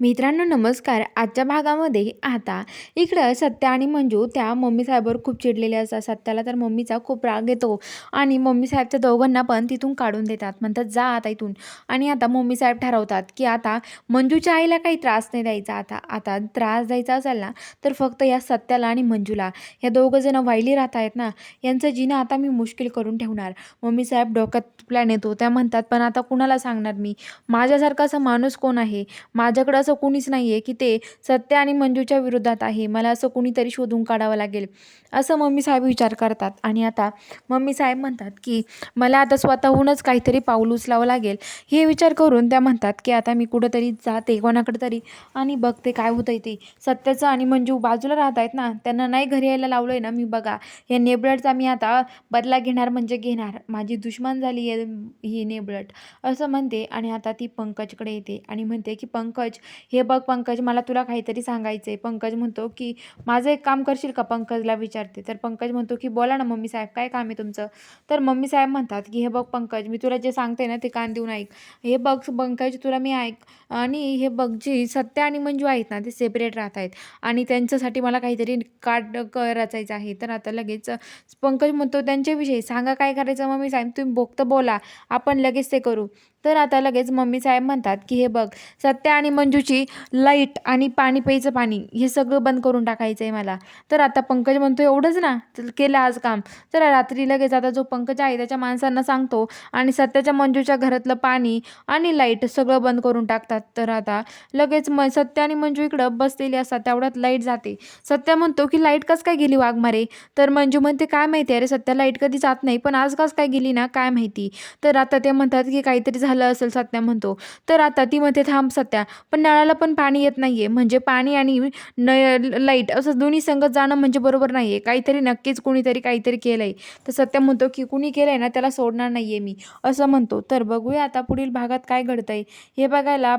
मित्रांनो नमस्कार. आजच्या भागामध्ये आता इकडं सत्या आणि मंजू त्या मम्मी साहेबवर खूप चिडलेले असतात. सत्याला तर मम्मीचा खूप राग येतो आणि मम्मी साहेबच्या दोघांना पण तिथून काढून देतात. म्हणतात जा आता इथून. आणि आता मम्मी साहेब ठरवतात की आता मंजूच्या आईला काही त्रास नाही द्यायचा. आता आता त्रास द्यायचा असेल ना तर फक्त या सत्याला आणि मंजूला. या दोघं जण वाईली राहत आहेत ना यांचं जिनं आता मी मुश्किल करून ठेवणार. मम्मी साहेब डोक्यात प्लॅन येतो त्या म्हणतात पण आता कुणाला सांगणार मी? माझ्यासारखा असा माणूस कोण आहे? माझ्याकडं असं कुणीच नाही आहे की ते सत्य आणि मंजूच्या विरोधात आहे. मला असं कुणीतरी शोधून काढावं लागेल. असं मम्मी साहेब विचार करतात. आणि आता मम्मी साहेब म्हणतात की मला आता स्वतःहूनच काहीतरी पाऊल उचलावं लागेल. हे विचार करून त्या म्हणतात की आता मी कुठंतरी जाते कोणाकडे तरी आणि बघते काय होतंय ते. सत्याचं आणि मंजू बाजूला राहत आहेत ना त्यांना नाही घरी यायला लावलं आहे ना मी बघा. या नेबलटचा मी आता बदला घेणार म्हणजे घेणार. माझी दुश्मन झाली आहे ही नेबलट. असं म्हणते आणि आता ती पंकजकडे येते आणि म्हणते की पंकज हे बघ पंकज मला तुला काहीतरी सांगायचं आहे पंकज म्हणतो की माझं एक काम करशील का? पंकजला विचारते. तर पंकज म्हणतो की बोला ना मम्मी साहेब काय काम आहे तुमचं? तर मम्मी साहेब म्हणतात की हे बघ पंकज मी तुला जे सांगते ना ते कान देऊन ऐक. हे बघ पंकज तुला मी ऐक. आणि हे बघ जी सत्य आणि मंजू आहेत ना ते सेपरेट राहत आहेत. आणि त्यांच्यासाठी मला काहीतरी कार्ड क रचायचं आहे. तर आता लगेच पंकज म्हणतो त्यांच्याविषयी सांगा काय करायचं मम्मी साहेब? तुम्ही बोगत बोला. आपण लगेच ते करू. तर आता लगेच मम्मी साहेब म्हणतात की हे बघ सत्य आणि मंजूची लाइट आणि पाणी प्यायचं पाणी हे सगळं बंद करून टाकायचं आहे मला. तर आता पंकज म्हणतो एवढंच ना केलं आज काम. तर रात्री लगेच आता जो पंकज आहे त्याच्या माणसांना सांगतो आणि सत्याच्या मंजूच्या घरातलं पाणी आणि लाइट सगळं बंद करून टाकतात. तर आता लगेच म सत्य आणि मंजू इकडं बसलेली असतात. तेवढ्यात लाइट जाते. सत्य म्हणतो की लाइट कस काय गेली वाघमारे तर मंजू म्हणते काय माहिती? अरे सत्या लाइट कधी जात नाही. पण आज कस काय गेली ना? काय माहिती? तर आता ते म्हणतात की काहीतरी झालं असेल सत्या म्हणतो. तर आता ती म्हणते थांब सत्या. पण नळाला पण पाणी येत नाही आहे म्हणजे पाणी आणि न लाइट असं दोन्ही संगत जाणं म्हणजे बरोबर नाही आहे काहीतरी नक्कीच कुणीतरी काहीतरी केलं आहे तर सत्य म्हणतो की कुणी केलं आहे ना? त्याला सोडणार नाही आहे मी. असं म्हणतो. तर बघूया आता पुढील भागात काय घडतं आहे हे बघायला